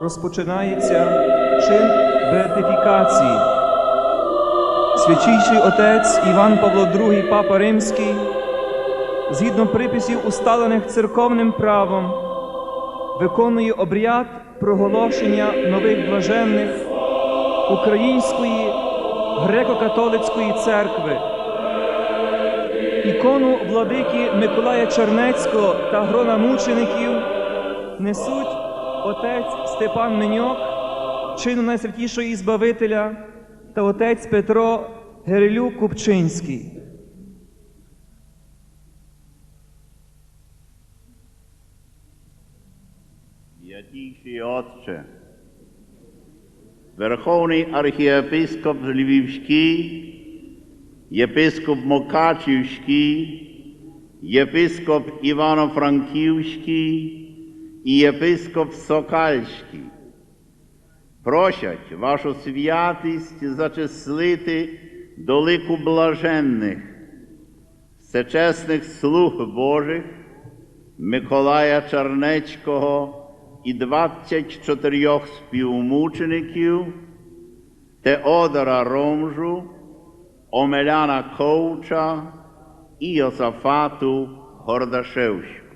розпочинається чин беатифікації. Свячийший отець Іван Павло II, Папа Римський, згідно приписів, усталених церковним правом, виконує обряд проголошення нових блаженних Української греко-католицької церкви. Ікону владики Миколая Чернецького та грона мучеників несуть отець Степан Меньок, чину найсвятішого Ізбавителя, та отець Петро Герелюк Купчинський. Святійший Отче, Верховний архієпископ Львівський, єпископ Мокачівський, єпископ Івано-Франківський і єпископ Сокальський просять вашу святість зачислити до лику блаженних, всечесних слуг Божих Миколая Чернецького і 24 співмучеників Теодора Ромжу, Омеляна Ковча і Йосафату Гордашевську.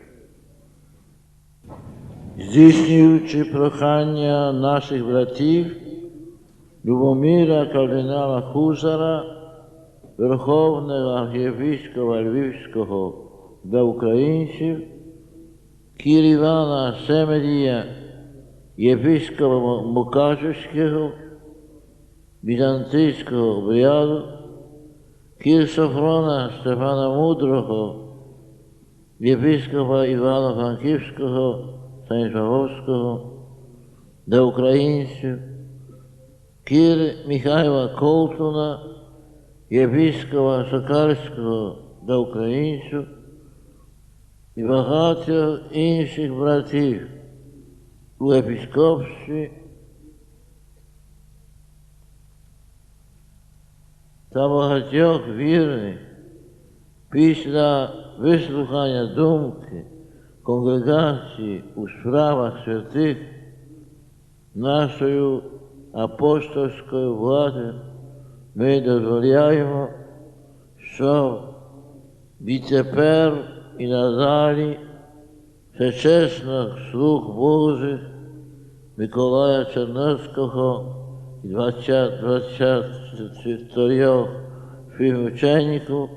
Здійснюючи прохання наших братів Любомира кардинала Хузара, Верховного архієпископа Львівського для українців, Кір Івана Семедія, єпископа Мукачевського, Візантийського обряду, Кір Софрона Стефана Мудрого, єпископа Івана Франківського Станіславовського для українців, кір Михайла Колтуна, єпископа Сокальського для українців і багато інших братів у епіскопстві та багатьох вірних після вислухання думки конгрегації у справах святих нашою апостольською владою ми дозволяємо, що відтепер і надалі всечесно слуг Божих Миколая Черновського і 20 24 співучеників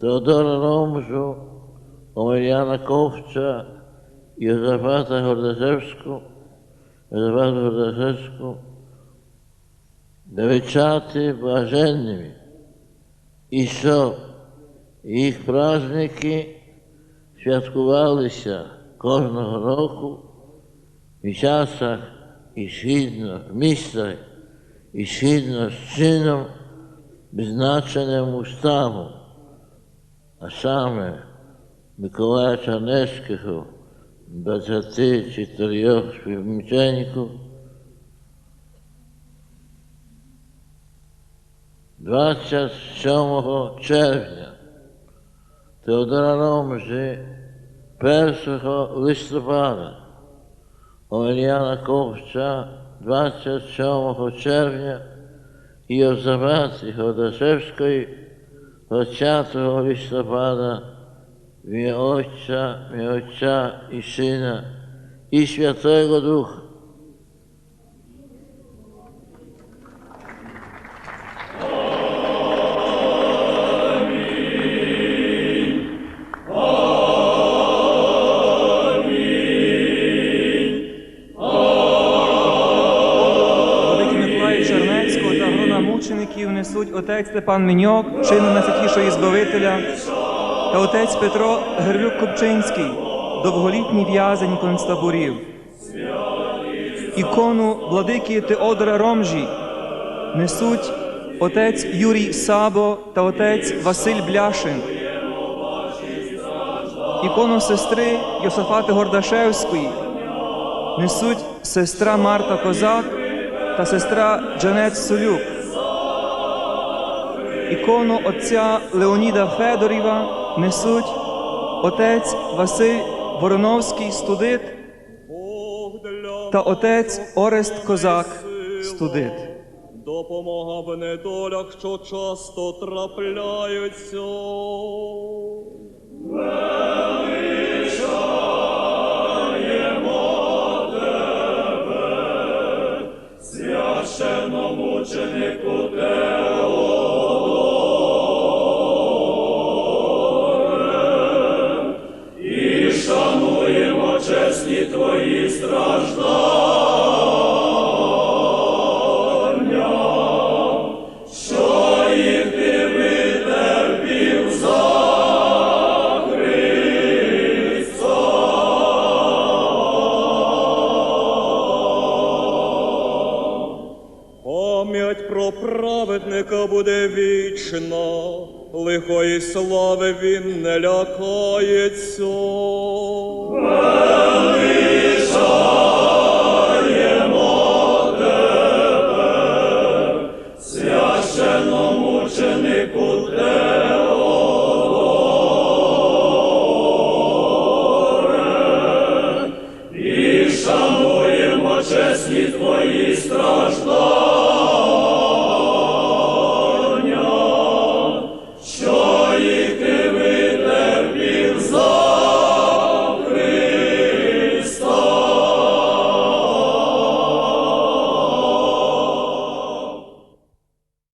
Теодора Ромжу, Омеляна Ковча, Єзафата Гордашевську, Єзафата Гордашевську, величати блаженними, і щоб їх праздники святкувалися кожного року в часах і східно, в містах і східно з чином, визначеним уставом, а саме Миколая Чернецького, 24 співмучеників, 27 червня Теодора Ромжі 1 листопада, Омельяна Ковча 27 червня і Йозафати Ходашевської 20 листопада ім'я Отця, ім'я Отця і Сина і Святого Духа. Чернецького та грона мучеників несуть отець Степан Меньок, чину найсвятішого Ізбавителя, та отець Петро Герлюк Копчинський, довголітній в'язень концтаборів. Ікону владики Теодора Ромжі несуть отець Юрій Сабо та отець Василь Бляшин. Ікону сестри Йосафати Гордашевської несуть сестра Марта Козак та сестра Джанет Солюк. Ікону отця Леоніда Федоріва несуть отець Василь Вороновський студит та отець Орест Козак студит. Допомога в недолях, що часто трапляються. Пам'ять про праведника буде вічна, лихої слави він не лякається.